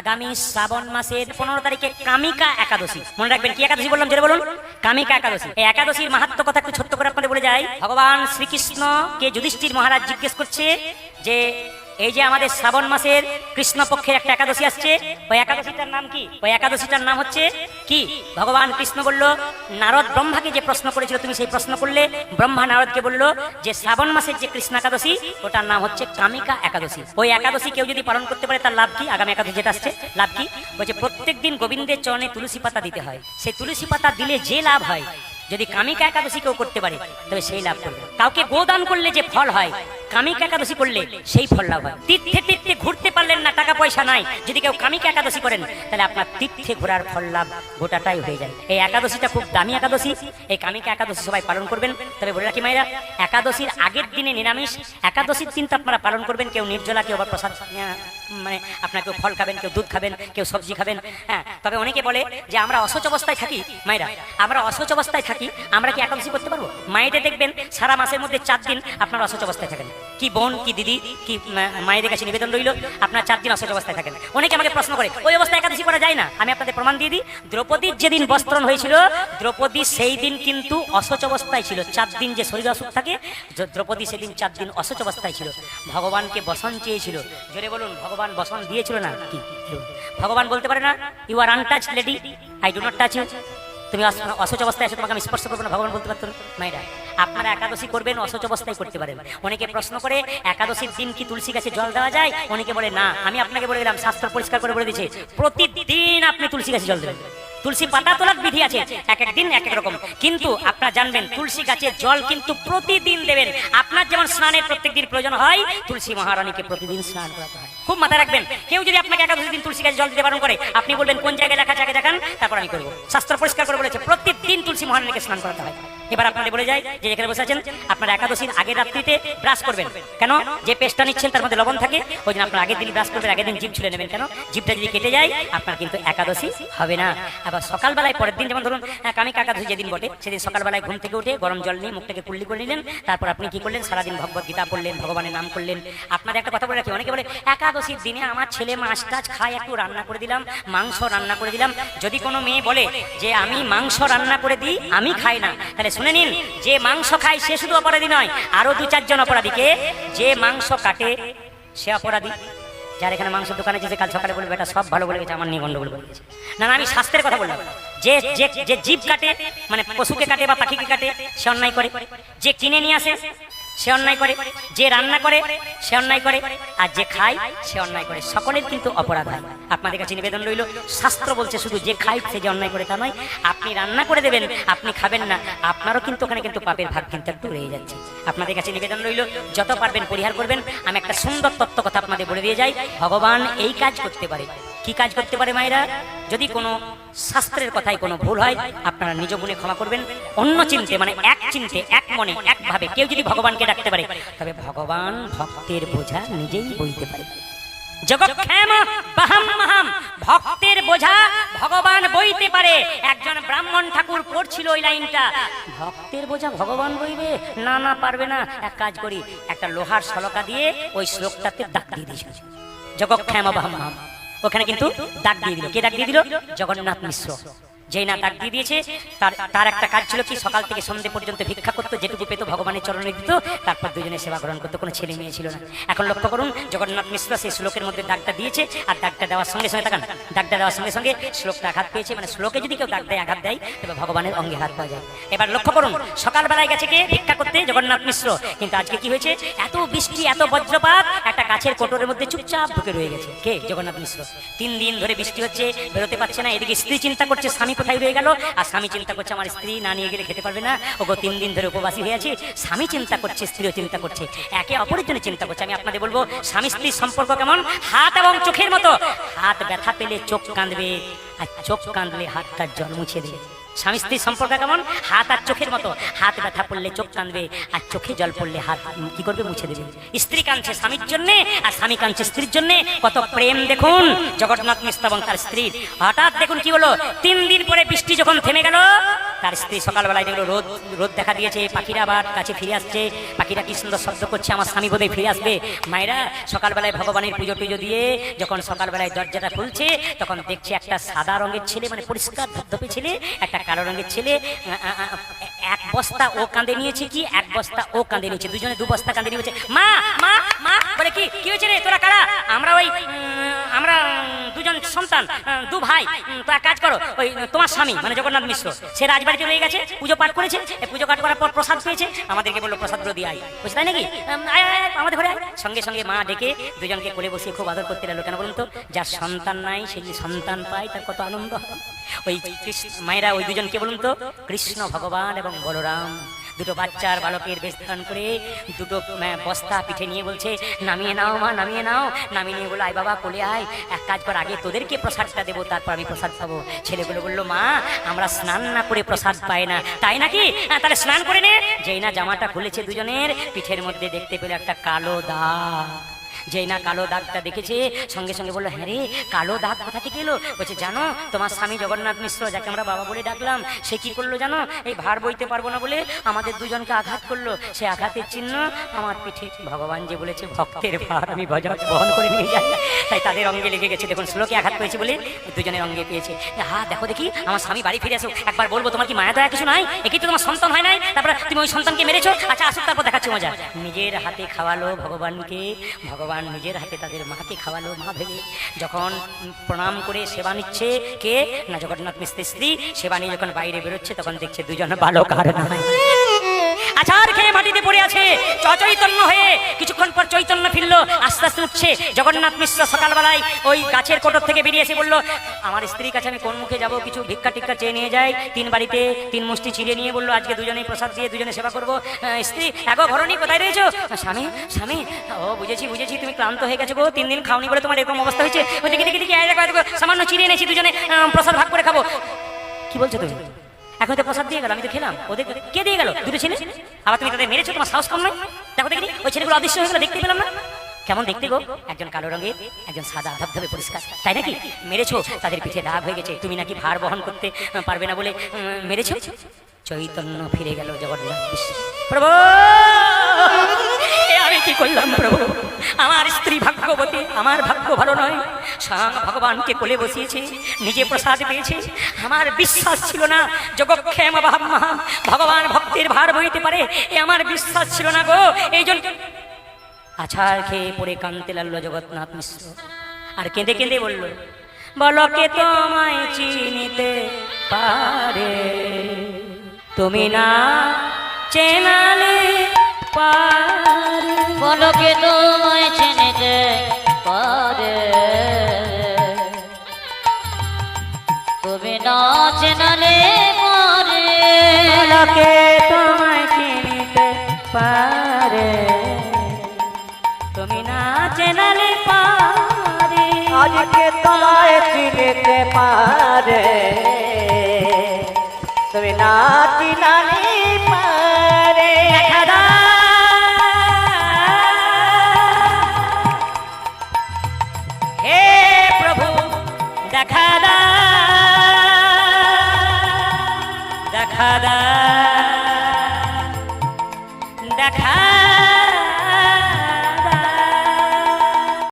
আগামী শ্রাবণ মাসের পনেরো তারিখে কামিকা একাদশী। মনে রাখবেন কি একাদশী বললাম? যেটা বলুন। কামিকা একাদশী। এই একাদশীর মাহাত্ম কথা একটু ছোট্ট করে আপনাদের বলে যাই। ভগবান শ্রীকৃষ্ণ কে যুধিষ্ঠির মহারাজ জিজ্ঞেস করছে যে এই যে আমাদের শ্রাবণ মাসের কৃষ্ণ পক্ষের একটা একাদশী আসছে, ওই একাদশীটার নাম কি? ওই একাদশীটার নাম হচ্ছে কি? ভগবান কৃষ্ণ বলল, নারদ ব্রহ্মাকে যে প্রশ্ন করেছিল, তুমি সেই প্রশ্ন করলে। ব্রহ্মা নারদকে বলল, যে শ্রাবণ মাসের যে কৃষ্ণ একাদশী, ওটার নাম হচ্ছে কামিকা একাদশী। ওই একাদশী কেউ যদি পালন করতে পারে, তার লাভ কি? আগামী একাদশী যেটা আসছে, লাভ কি? বলছে প্রত্যেক দিন গোবিন্দের চরণে তুলসী পাতা দিতে হয়। সেই তুলসী পাতা দিলে যে লাভ হয়? যদি কামিকা একাদশী কেউ করতে পারে তবে সেই লাভ করবে। কাউকে গোদান করলে যে ফল হয় কামিকা একাদশী করলে সেই ফল লাভ হয়। তীর্থে তীর্থে ঘুরতে পারলেন না টাকা পয়সা নাই। যদি কেউ কামিকা একাদশী করেন তাহলে আপনার তীর্থে ঘোরার ফল লাভ গোটাটাই হয়ে যায়। এই একাদশীটা খুব দামি একাদশী। এই কামিকা একাদশী সবাই পালন করবেন। তবে বলে রাখি মায়েরা একাদশীর আগের দিনে নিরামিষ একাদশীর দিন তো আপনারা পালন করবেন। কেউ নির্জলা কেউ আবার প্রসাদ। আহ, মানে আপনার কেউ ফল খাবেন, কেউ দুধ খাবেন, কেউ সবজি খাবেন হ্যাঁ। তবে অনেকে বলে যে আমরা অসচ অবস্থায় থাকি, মায়েরা। আমরা অসচ অবস্থায় থাকি, আমরা কি একাদশী করতে পারব? মায়েদের দেখবেন সারা মাসের মধ্যে চার দিন আপনার অসচ অবস্থায় থাকেন। কি বোন, কি দিদি, কি মায়েদের কাছে নিবেদন রইল, আপনার চার দিন অসচ অবস্থায় থাকেন। অনেকে আমাকে প্রশ্ন করে, ওই অবস্থায় একাদশী করা যায় না? আমি আপনাদের প্রমাণ দিয়ে দিই, দ্রৌপদীর যেদিন বস্ত্রণ হয়েছিল, দ্রৌপদী সেই দিন কিন্তু অসচ অবস্থায় ছিল। চার দিন যে শরীর অসুখ থাকে, দ্রৌপদী সেদিন চার দিন অসচ অবস্থায় ছিল। ভগবানকে বসন চেয়েছিল। জোরে বলুন, ভগবান বসন দিয়েছিল না? কি? ভগবান বলতে পারে না you are untouch lady I do not touch you তুমি অসচ অবস্থায় এসে তোমাকে আমি স্পর্শ করব না, ভগবান বলতে পারতো মায়েরা, আপনারা একাদশী করবেন, অসচ অবস্থায় করতে পারেন। অনেকে প্রশ্ন করে, একাদশীর দিন কি তুলসী গাছে জল দেওয়া যায়? অনেকে বলে, না, আমি আপনাকে বলে দিলাম, শাস্ত্র পরিষ্কার করে বলে দিচ্ছি প্রতিদিন আপনি তুলসী গাছে জল দেবেন। তুলসী পাতা তোলার বিধি আছে, এক এক দিন এক এক রকম। কিন্তু আপনারা জানবেন, তুলসী গাছের জল কিন্তু প্রতিদিন দেবেন। আপনার যেমন স্নানের প্রত্যেক দিন প্রয়োজন হয়, তুলসী মহারানীকে প্রতিদিন স্নান করাতে হয়। খুব মাথায় রাখবেন, কেউ যদি আপনাকে একাদশী দিন তুলসী গাছে জল দিতে বারণ করে, আপনি বলবেন, কোন জায়গায় লেখা জায়গায় দেখান, তারপর আমি করব। শাস্ত্র পরিষ্কার করে বলেছে প্রত্যেকদিন তুলসী মহারানীকে স্নান করাতে হয়। এবার আপনাদের বলে যায় যে যেখানে বসে আছেন, আপনারা একাদশীর আগের রাত্রিতে ব্রাশ করবেন। কেন? যে পেস্টটা নিচ্ছেন, তার মধ্যে লবণ থাকে, ওই জন্য আপনার আগের দিন ব্রাশ করবেন, আগের দিন জিভ ছুলে নেবেন। কেন? জিভটা যদি কেটে যায়, আপনার কিন্তু একাদশী হবে না। আবার সকালবেলায় পরের দিন যেমন ধরুন আহ, কাকা ধুই যেদিন বটে সেদিন সকালবেলায় ঘুম থেকে উঠে গরম জল নিয়ে মুখটাকে কুল্লি করে নিলেন তারপর আপনি কি করলেন? সারাদিন ভগবত গীতা পড়লেন ভগবানের নাম করলেন। আপনাদের একটা কথা বলে রাখি অনেকে বলে একাদশীর দিনে আমার ছেলে মাছ টাছ খায় একটু রান্না করে দিলাম মাংস রান্না করে দিলাম। যদি কোনো মেয়ে বলে যে আমি মাংস রান্না করে দিই আমি খাই না তাহলে শুনে নিন যে মাংস খায় সে শুধু অপরাধী নয় আরও দু চারজন অপরাধীকে যে মাংস কাটে সে অপরাধী। যার এখানে মাংস দোকানে যে কাল সকালে বলবে, এটা সব ভালো বলে গেছে আমার নিয়ে গন্ডগোল বলে গেছে না না, আমি স্বাস্থ্যের কথা বললাম। যে যে জীব কাটে মানে পশুকে কাটে বা পাখিকে কাটে, সে অন্যায় করে। যে কিনে নিয়ে আসে সে অন্যায় করে, যে রান্না করে, সে অন্যায় করে, আর যে খায়, সে অন্যায় করে। সকলের কিন্তু অপরাধ হয়। আপনাদের কাছে নিবেদন রইল, শাস্ত্র বলছে শুধু যে খায় সে যে অন্যায় করে তা নয়। আপনি রান্না করে দেবেন, আপনি খাবেন না, আপনারও কিন্তু ওখানে কিন্তু পাপের ভাগ কিন্তু একটু রয়ে যাচ্ছে। আপনাদের কাছে নিবেদন রইল, যত পারবেন পরিহার করবেন। আমি একটা সুন্দর তত্ত্ব কথা আপনাদের বলে দিয়ে যাই। ভগবান এই কাজ করতে পারে। কি কাজ করতে পারে মায়েরা? যদি কোনো শাস্ত্রের কথায় কোনো ভুল হয়, আপনারা নিজ গুণে ক্ষমা করবেন। অন্য চিন্তে মানে এক চিন্তে, এক মনে একভাবে কেউ যদি ভগবানকে ডাকতে পারে, তবে ভগবান ভক্তের বোঝা নিজেই বইতে পারে। ভক্তের বোঝা ভগবান বইতে পারে। একজন ব্রাহ্মণ ঠাকুর পড়ছিল ওই লাইনটা, ভক্তের বোঝা ভগবান বইবে? না না, পারবে না। এক কাজ করি, একটা লোহার সলকা দিয়ে ওই শ্লোকটাতে দাগ দিয়ে দিয়েছিল জগৎক্ষেম বাহাম ওখানে কিন্তু দাগ দিয়ে দিল। কে দাগ দিয়ে দিল? জগন্নাথ মিশ্র। যেই না দাগ দিয়ে দিয়েছে, তার তার একটা কাজ ছিল কি, সকাল থেকে সন্ধে পর্যন্ত ভিক্ষা করতো, যেটুকু পেতো, ভগবানের চরণে দিত, তারপর দুজনে সেবা গ্রহণ করতো, কোনো ছেলে মেয়ে ছিল না। এখন লক্ষ্য করুন, জগন্নাথ মিশ্র সেই শ্লোকের মধ্যে দাগটা দিয়েছে, আর দাগটা দেওয়ার সঙ্গে সঙ্গে, তাকান দাগটা দেওয়ার সঙ্গে সঙ্গে শ্লোকটা আঘাত পেয়েছে মানে শ্লোকে যদি কেউ দাগ আঘাত দেয়, তবে ভগবানের অঙ্গে হাত পাওয়া যায়। এবার লক্ষ্য করুন, সকালবেলায় গেছে কে? ভিক্ষা করতে জগন্নাথ মিশ্র। কিন্তু আজকে কি হয়েছে? এত বৃষ্টি, এত বজ্রপাত একটা গাছের কোটরের মধ্যে চুপচাপ ঢুকে রয়ে গেছে। কে? জগন্নাথ মিশ্র। তিন দিন ধরে বৃষ্টি হচ্ছে, বেরোতে পারছে না, এদিকে স্ত্রী চিন্তা করছে, স্বামী কোথায় রয়ে গেল? আর স্বামী চিন্তা করছে, আমার স্ত্রী না নিয়ে গেলে খেতে পারবে না। ও গো তিন দিন ধরে উপবাসী হয়ে আছে, স্বামী চিন্তা করছে, স্ত্রীও চিন্তা করছে। একে অপরের জন্য চিন্তা করছে, আমি আপনাদের বলব, স্বামী স্ত্রীর সম্পর্ক কেমন? হাত এবং চোখের মতো। হাত ব্যথা পেলে চোখ কাঁদবে, আর চোখ কাঁদলে হাতটা জল মুছে দেবে স্বামী স্ত্রীর সম্পর্ক কেমন? হাত আর চোখের মতো। হাত ব্যথা পড়লে চোখ টানবে, আর চোখে জল পড়লে হাত কি করবে? মুছে দেবে। স্ত্রী কাঁদছে স্বামীর জন্য, আর স্বামী কাঁদছে স্ত্রীর জন্য। কত প্রেম, দেখুন। জগন্নাথ মিশ্র এবং তার স্ত্রীর। হঠাৎ দেখুন কি হলো? তিন দিন পরে বৃষ্টি যখন থেমে গেল, তার স্ত্রী সকালবেলায় দেখল, রোদ রোদ দেখা দিয়েছে। পাখিরা আবার কাছে ফিরে আসছে। পাখিরা কি সুন্দর শব্দ করছে, আমার স্বামী বোধহয় ফিরে আসবে। মায়েরা সকালবেলায় ভগবানের পুজো টুজো দিয়ে, যখন সকালবেলায় দরজাটা খুলছে, তখন দেখছে একটা সাদা রঙের ছেলে মানে পরিষ্কার ধপধপে ছেলে, একটা কালো রঙের ছেলে এক বস্তা ও কাঁদে নিয়েছে কি? এক বস্তা ও কাঁদে নিয়েছে। দুজনে দু বস্তা কাঁদে নিয়েছে। মা মা মা বলে কি কি হয়েছে রে? তোরা কারা? আমরা ওই আমরা দুজন সন্তান দু ভাই তো এক কাজ করো। ওই, তোমার স্বামী মানে জগন্নাথ মিশ্র, সে রাজবাড়িতে রয়ে গেছে, পুজো পাঠ করেছে পুজো পাঠ করার পর প্রসাদ পেয়েছে, আমাদেরকে বলল, প্রসাদগুলো দিয়ে আয়। বুঝতে তাই নাকি? আমাদের ঘরে সঙ্গে সঙ্গে মা ডেকে দুজনকে কোলে বসিয়ে খুব আদর করতে লাগল। কেন বলুন তো? যার সন্তান নাই, সে যে সন্তান পায়, তার কত আনন্দ। ওই মায়েরা ওই দুজনকে বলুন তো, কৃষ্ণ ভগবান এবং বলরাম। দুটো বাচ্চার বালকের বেশ করে দুটো বস্তা পিঠে নিয়ে বলছে নামিয়ে নাও মা নামিয়ে নাও। নামিয়ে নিয়ে বলল আয় বাবা কোলে আয়। এক কাজ কর আগে তোদেরকে প্রসাদটা দেবো তারপর আমি প্রসাদ পাবো। ছেলেগুলো বলল মা আমরা স্নান না করে প্রসাদ পাই না। তাই নাকি? হ্যাঁ, তাহলে স্নান করে নে। যেই না জামাটা খুলেছে দুজনের পিঠের মধ্যে দেখতে পেল একটা কালো দাগ। যেই না কালো দাগটা দেখেছে, সঙ্গে সঙ্গে বলল হ্যাঁ রে, কালো দাগ কোথা থেকে এলো? বলছে, জানো, তোমার স্বামী জগন্নাথ মিশ্র যাকে আমরা বাবা বলে ডাকলাম, সে কি করল জানো? এই ভার বইতে পারব না বলে আমাদের দুজনকে আঘাত করল। সে আঘাতের চিহ্ন আমার পিঠে ভগবান যে বলেছে, ভক্তের ভার আমি বজ- বহন করে নিয়ে যাই। তাই তাদের অঙ্গে লেগে গেছে। দেখুন, শ্লোকে আঘাত পেয়েছে বলে দুজনের অঙ্গে পেয়েছে। হ্যাঁ দেখো দেখি, আমার স্বামী বাড়ি ফিরে আসো একবার বলব, তোমার কি মায়া দয়া কিছু নাই? একই তো তোমার সন্তান হয় নাই। তারপরে তুমি ওই সন্তানকে মেরেছো? আচ্ছা আসুক, তারপর দেখাচ্ছি মজা। নিজের হাতে খাওয়ালো ভগবানকে। ভগবান নিজের হাতে তাদের মাকে খাওয়ালো, মা ভেবে যখন প্রণাম করে সেবা নিচ্ছে কে? না, জগন্নাথ মিস্ত্রি, স্ত্রী। সেবা নিয়ে যখন বাইরে বেরোচ্ছে, তখন দেখছে দুজন বালক আর আচার খেয়ে পড়ে আছে। চৈতন্য হয়ে কিছুক্ষণ পর চৈতন্য ফিরল আস্তে আস্তে উঠছে। জগন্নাথ মিশ্র সকালবেলায় ওই গাছের কোটর থেকে বেরিয়ে এসে বলল আমার স্ত্রীর কাছে আমি কোন মুখে যাব? কিছু ভিক্ষা টিক্ষা চেয়ে নিয়ে যাই। তিন বাড়িতে তিন মুষ্টি ছিঁড়ে নিয়ে বলল আজকে দুজনেই প্রসাদ দিয়ে দুজনে সেবা করব। স্ত্রী এগো ঘরণী কোথায় রয়েছো? স্বামী স্বামী ও বুঝেছি বুঝেছি তুমি ক্লান্ত হয়ে গেছো গো। তিন দিন খাওনি বলে তোমার এরকম অবস্থা হয়েছে। দেখি দেখি দেখো, সামান্য চিড়ে এনেছি দুজনে প্রসাদ ভাগ করে খাব। কি বলছো তুমি? এখন তো প্রসাদ দিয়ে গেল, আমি তো খেলাম। ওদের কে দিয়ে গেল? দুটো ছেলে? আবার তুমি তাদের মেরেছো, তোমার সাহস কম নয়? দেখো দেখি, ওই ছেলেগুলো অদৃশ্য হয়ে গেল, দেখতে পেলাম না। কেমন দেখতে গো? একজন কালো রঙের, একজন সাদা ধবধবে পরিষ্কার। তাই নাকি? মেরেছো, তাদের পিঠে দাগ হয়ে গেছে, তুমি নাকি ভার বহন করতে পারবে না বলে মেরেছো? চৈতন্য ফিরে গেল জগন্নাথ প্রভু! আমি কি করলাম, প্রভু? আমার স্ত্রী ভাগ্যবতী, আমার ভাগ্য ভালো নয়। স্বয়ং ভগবানকে কোলে বসিয়েছে, নিজে প্রসাদ পেয়েছে। আমার বিশ্বাস ছিল না যোগক্ষেম ভাব মহা ভগবান ভক্তির ভার বইতে পারে। এ আমার বিশ্বাস ছিল না গো, এই জন্য আছাড় খেয়ে পড়ে কানতে লাগল জগৎনাথ মিশ্র। আর কেঁদে কেঁদে বলল বলো কে তোমায় চিনিতে পারে। তুমি না চেনালে পারে। বলকে তোমায় চিনিতে লোকে তোমায় চিনিতে পারে। তুমি না চেনালে পারে। আজকে তোমায় চিনিতে পারে। তুমি না চিনানি পারে। হে প্রভু দেখা দা দেখা দা